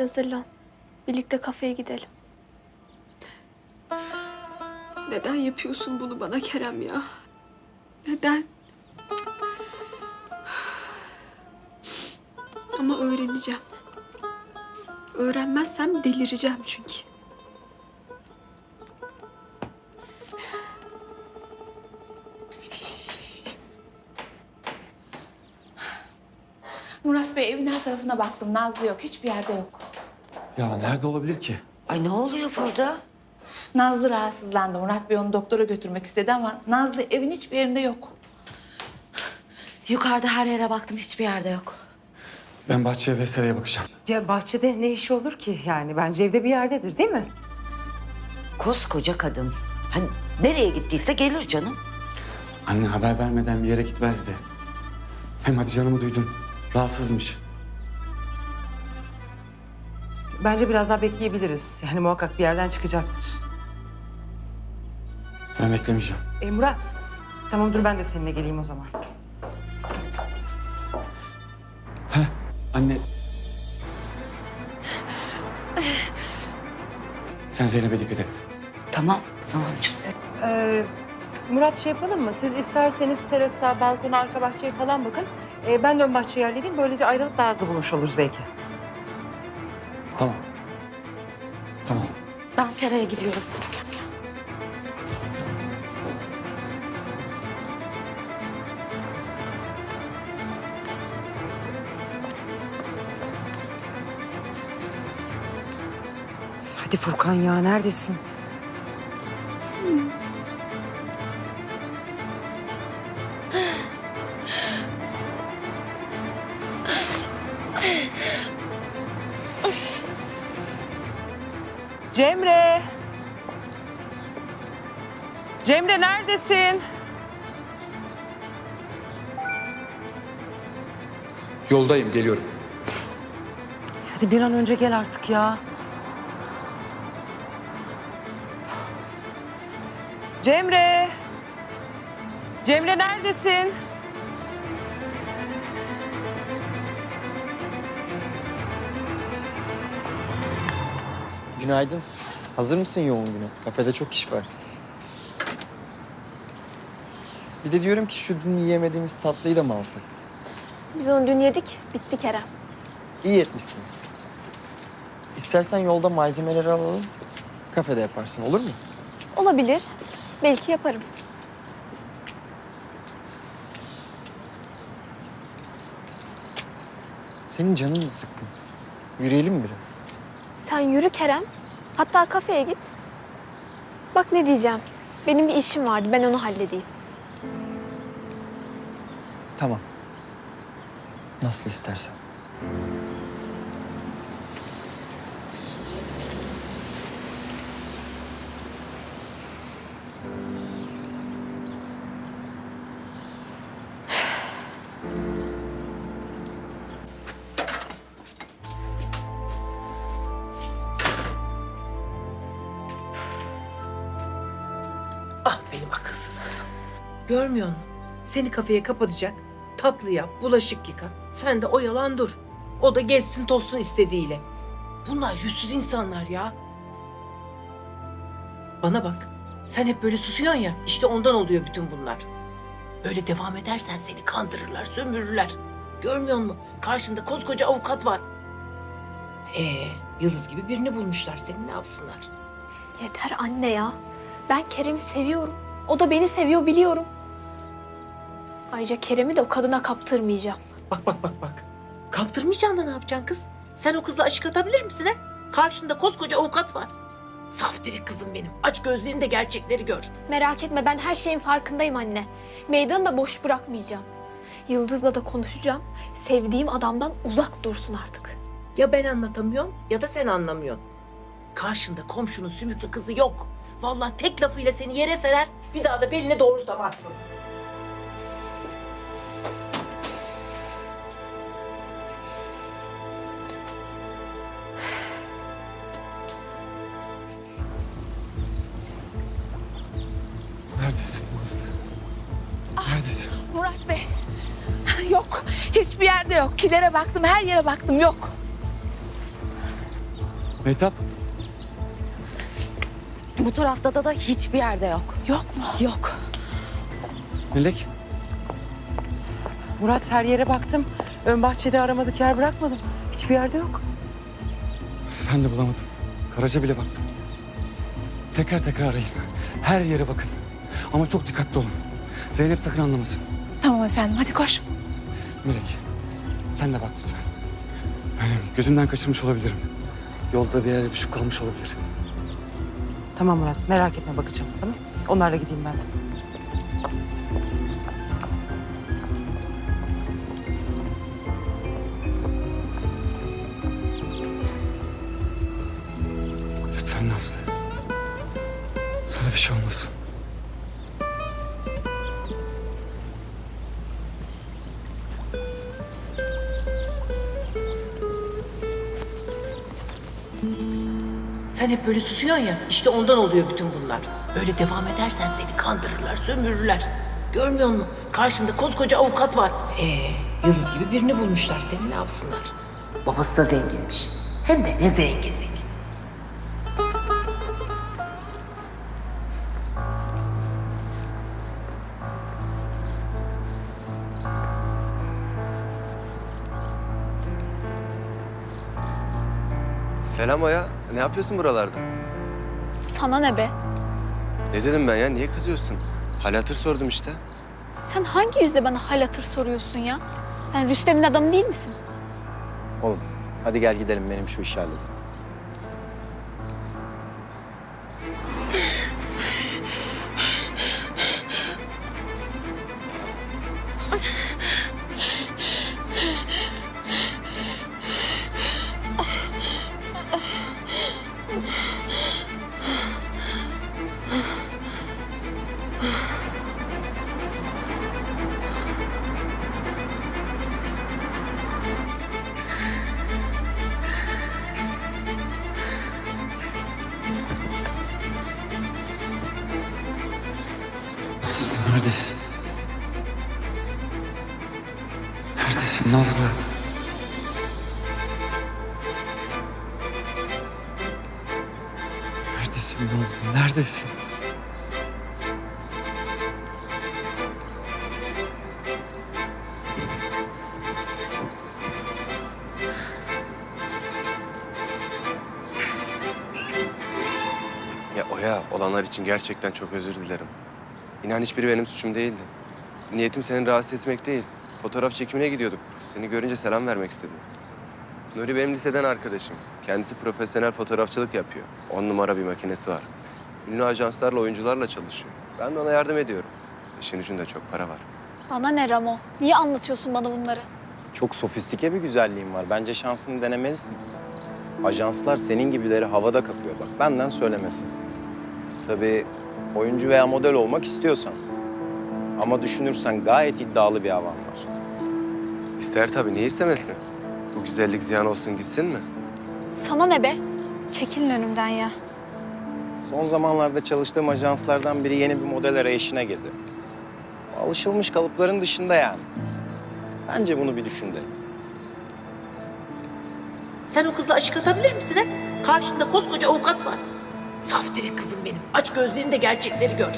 Hadi hazırlan. Birlikte kafeye gidelim. Neden yapıyorsun bunu bana Kerem ya? Neden? Ama öğreneceğim. Öğrenmezsem delireceğim çünkü. Murat Bey evin her tarafına baktım. Nazlı yok. Hiçbir yerde yok. Ya nerede olabilir ki? Ay ne oluyor burada? Nazlı rahatsızlandı. Murat Bey onu doktora götürmek istedi ama Nazlı evin hiçbir yerinde yok. Yukarıda her yere baktım hiçbir yerde yok. Ben bahçeye ve seraya bakacağım. Ya bahçede ne işi olur ki? Yani bence evde bir yerdedir değil mi? Koskoca kadın. Hani nereye gittiyse gelir canım. Anne haber vermeden bir yere gitmezdi. Hem hadi canımı duydun. Rahatsızmış. Bence biraz daha bekleyebiliriz. Yani muhakkak bir yerden çıkacaktır. Ben beklemeyeceğim. E Murat, tamam dur ben de seninle geleyim o zaman. Heh, anne. Sen Zeynep'e dikkat et. Tamam, tamam canım. Ee, Murat şey yapalım mı? Siz isterseniz terasa, balkona, arka bahçeye falan bakın. Ee, ben de ön bahçeyi halledeyim. Böylece ayrılıp daha hızlı bulmuş oluruz belki. Tamam. Tamam. Ben seraya gidiyorum. Hadi Furkan ya neredesin? Cemre! Cemre neredesin? Yoldayım, geliyorum. Hadi bir an önce gel artık ya. Cemre! Cemre neredesin? Günaydın. Hazır mısın yoğun güne? Kafede çok iş var. Bir de diyorum ki şu dün yiyemediğimiz tatlıyı da mı alsak? Biz onu dün yedik. Bitti Kerem. İyi etmişsiniz. İstersen yolda malzemeleri alalım. Kafede yaparsın, olur mu? Olabilir. Belki yaparım. Senin canın mı sıkkın? Yürüyelim biraz? Sen yürü Kerem. Hatta kafeye git. Bak ne diyeceğim. Benim bir işim vardı. Ben onu halledeyim. Tamam. Nasıl istersen. Görmüyor musun? Seni kafeye kapatacak. Tatlı yap, bulaşık yıka. Sen de oyalan dur. O da gezsin tozsun istediğiyle. Bunlar yüzsüz insanlar ya. Bana bak. Sen hep böyle susuyorsun ya. İşte ondan oluyor bütün bunlar. Böyle devam edersen seni kandırırlar, sömürürler. Görmüyor musun? Karşında koskoca avukat var. Ee, Yıldız gibi birini bulmuşlar. Seni ne yapsınlar? Yeter anne ya. Ben Kerem'i seviyorum. O da beni seviyor biliyorum. Ayrıca Kerem'i de o kadına kaptırmayacağım. Bak bak bak bak. Kaptırmayacağın da ne yapacaksın kız? Sen o kızla aşık atabilir misin he? Karşında koskoca avukat var. Saf diri kızım benim. Aç gözlerini de gerçekleri gör. Merak etme ben her şeyin farkındayım anne. Meydanı da boş bırakmayacağım. Yıldız'la da konuşacağım. Sevdiğim adamdan uzak dursun artık. Ya ben anlatamıyorum ya da sen anlamıyorsun. Karşında komşunun sümüklü kızı yok. Vallahi tek lafıyla seni yere serer, bir daha da beline doğrultamazsın. Neredesin? Murat Bey. Yok. Hiçbir yerde yok. Kilere baktım, her yere baktım. Yok. Mehtap. Bu tarafta da da hiçbir yerde yok. Yok mu? Yok. Melek. Murat her yere baktım. Ön bahçede aramadık yer bırakmadım. Hiçbir yerde yok. Ben de bulamadım. Garaja bile baktım. Tekrar tekrar arayın. Her yere bakın. Ama çok dikkatli olun. Zeynep sakın anlamasın. Tamam efendim hadi koş. Melek, sen de bak lütfen. Yani gözümden kaçırmış olabilirim. Yolda bir yere düşüp kalmış olabilir. Tamam Murat merak etme bakacağım tamam. Onlarla gideyim ben de. Lütfen Nazlı. Sana bir şey olmasın. Sen hep böyle susuyorsun ya. işte ondan oluyor bütün bunlar. Böyle devam edersen seni kandırırlar, sömürürler. Görmüyor musun? Karşında koskoca avukat var. Ee, Yıldız gibi birini bulmuşlar. Seni ne yapsınlar? Babası da zenginmiş. Hem de ne zenginlik. Selam Aya. Ne yapıyorsun buralarda? Sana ne be? Ne dedim ben ya? Niye kızıyorsun? Hal hatır sordum işte. Sen hangi yüzle bana hal hatır soruyorsun ya? Sen Rüstem'in adamı değil misin? Oğlum hadi gel gidelim benim şu işi halledeyim. Neredesin? Neredesin Nazlı? Neredesin Nazlı? Neredesin? Ya Oya, olanlar için gerçekten çok özür dilerim. İnan hiçbiri benim suçum değildi. Niyetim seni rahatsız etmek değil. Fotoğraf çekimine gidiyorduk. Seni görünce selam vermek istedim. Nuri benim liseden arkadaşım. Kendisi profesyonel fotoğrafçılık yapıyor. On numara bir makinesi var. Ünlü ajanslarla, oyuncularla çalışıyor. Ben de ona yardım ediyorum. İşin ucunda çok para var. Bana ne Ramo? Niye anlatıyorsun bana bunları? Çok sofistike bir güzelliğin var. Bence şansını denemelisin. Ajanslar senin gibileri havada kapıyor bak. Benden söylemesin. Tabii oyuncu veya model olmak istiyorsan. Ama düşünürsen gayet iddialı bir havan var. İster tabii, niye istemesin? Bu güzellik ziyan olsun gitsin mi? Sana ne be? Çekilin önümden ya. Son zamanlarda çalıştığım ajanslardan biri yeni bir model arayışına girdi. Alışılmış kalıpların dışında yani. Bence bunu bir düşün de. Sen o kızla aşık atabilir misin ha? Karşında koskoca avukat var. Saf diri kızım benim. Aç gözlerini de gerçekleri gör.